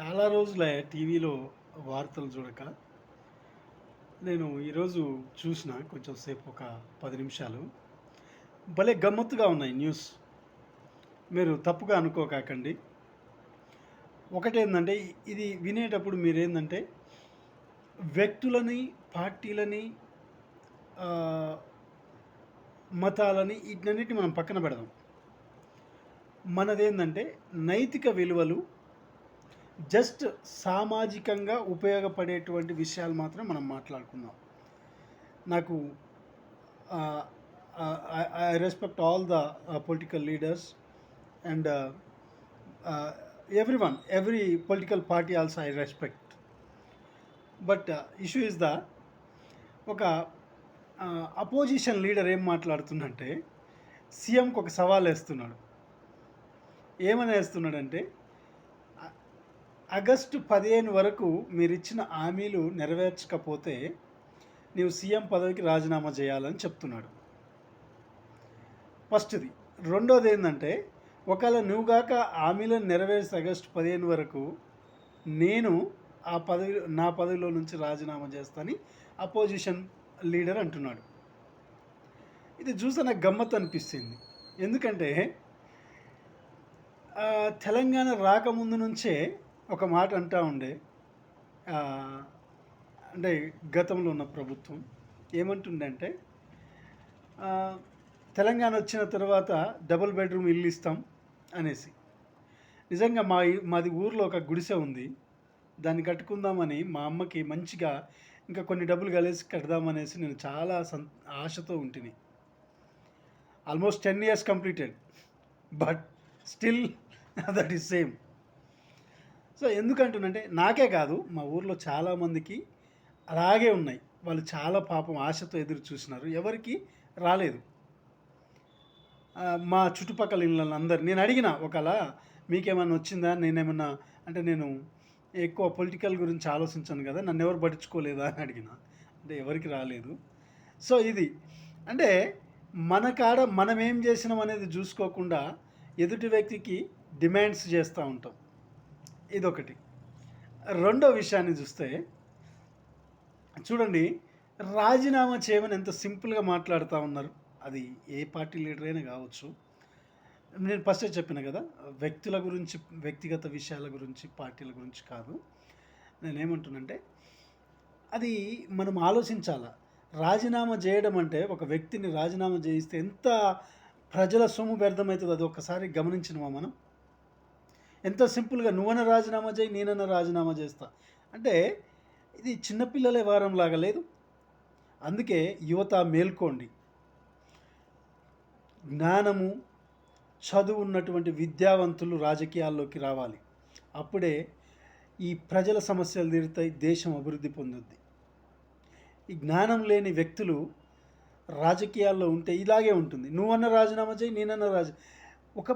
చాలా రోజులే టీవీలో వార్తలు చూడక. నేను ఈరోజు చూసిన కొంచెం సేపు ఒక పది నిమిషాలు. భలే గమ్మత్తుగా ఉన్నాయి న్యూస్. మీరు తప్పుగా అనుకోకాకండి. ఒకటేందంటే ఇది వినేటప్పుడు మీరేందంటే వ్యక్తులని పార్టీలని మతాలని వీటన్నిటిని మనం పక్కన పెడదాం. మనదేందంటే నైతిక విలువలు జస్ట్ సామాజికంగా ఉపయోగపడేటువంటి విషయాలు మాత్రం మనం మాట్లాడుకుందాం. నాకు I respect all the political leaders and everyone every political party also I respect but issue is the ఒక అపోజిషన్ లీడర్ ఏం మాట్లాడుతుందంటే సీఎంకి ఒక సవాల్ వేస్తున్నాడు ఏమని వేస్తున్నాడంటే ఆగస్టు పదిహేను వరకు మీరు ఇచ్చిన హామీలు నెరవేర్చకపోతే నీవు సీఎం పదవికి రాజీనామా చేయాలని చెప్తున్నాడు. ఫస్ట్ది. రెండోది ఏంటంటే ఒకవేళ నువ్వు గాక హామీలను నెరవేర్చి ఆగస్టు పదిహేను వరకు నేను ఆ పదవి నా పదవిలో నుంచి రాజీనామా చేస్తానని అపోజిషన్ లీడర్ అంటున్నాడు. ఇది చూస్తే నాకు గమ్మత్ అనిపిస్తుంది. ఎందుకంటే తెలంగాణ రాకముందు నుంచే ఒక మాట అంటా ఉండే. అంటే గతంలో ఉన్న ప్రభుత్వం ఏమంటుందంటే తెలంగాణ వచ్చిన తర్వాత డబుల్ బెడ్రూమ్ ఇల్లు ఇస్తాం అనేసి. నిజంగా మా మాది ఊర్లో ఒక గుడిసె ఉంది. దాన్ని కట్టుకుందామని మా అమ్మకి మంచిగా ఇంకా కొన్ని డబ్బులు కలిసి కడదామనేసి నేను చాలా సం ఆశతో ఉంటిని. Almost ten years completed. But still that is same. So ఎందుకంటున్నంటే నాకే కాదు మా ఊర్లో చాలామందికి అలాగే ఉన్నాయి. వాళ్ళు చాలా పాపం ఆశతో ఎదురు చూసినారు. ఎవరికి రాలేదు. మా చుట్టుపక్కల ఇళ్ళందరూ నేను అడిగిన ఒకలా మీకేమన్నా వచ్చిందా? నేనేమన్నా అంటే నేను ఎక్కువ పొలిటికల్ గురించి ఆలోచించాను కదా నన్ను ఎవరు పట్టించుకోలేదా అని అడిగిన. అంటే ఎవరికి రాలేదు. సో ఇది అంటే మన కాడ మనం ఏం చేసినాం అనేది చూసుకోకుండా ఎదుటి వ్యక్తికి డిమాండ్స్ చేస్తూ ఉంటాం. ఇదొకటి. రెండో విషయాన్ని చూస్తే చూడండి రాజీనామా చేయమని ఎంత సింపుల్గా మాట్లాడుతూ ఉన్నారు. అది ఏ పార్టీ లీడర్ అయినా కావచ్చు. నేను ఫస్టే చెప్పిన కదా వ్యక్తుల గురించి వ్యక్తిగత విషయాల గురించి పార్టీల గురించి కాదు. నేనేమంటున్నంటే అది మనం ఆలోచించాలా? రాజీనామా చేయడం అంటే ఒక వ్యక్తిని రాజీనామా చేయిస్తే ఎంత ప్రజల సొమ్ము వ్యర్థమవుతుంది అది ఒక్కసారి గమనించినవా మనం? ఎంత సింపుల్గా నువ్వన్న రాజీనామా చేయి నేనన్న రాజీనామా చేస్తా. అంటే ఇది చిన్నపిల్లలే వారం లాగా లేదు. అందుకే యువత మేల్కోండి. జ్ఞానము చదువు ఉన్నటువంటి విద్యావంతులు రాజకీయాల్లోకి రావాలి. అప్పుడే ఈ ప్రజల సమస్యలు తీరుతాయి దేశం అభివృద్ధి పొందుద్ది. ఈ జ్ఞానం లేని వ్యక్తులు రాజకీయాల్లో ఉంటే ఇలాగే ఉంటుంది. నువ్వన్న రాజీనామా చేయి నేనన్న రాజ ఒక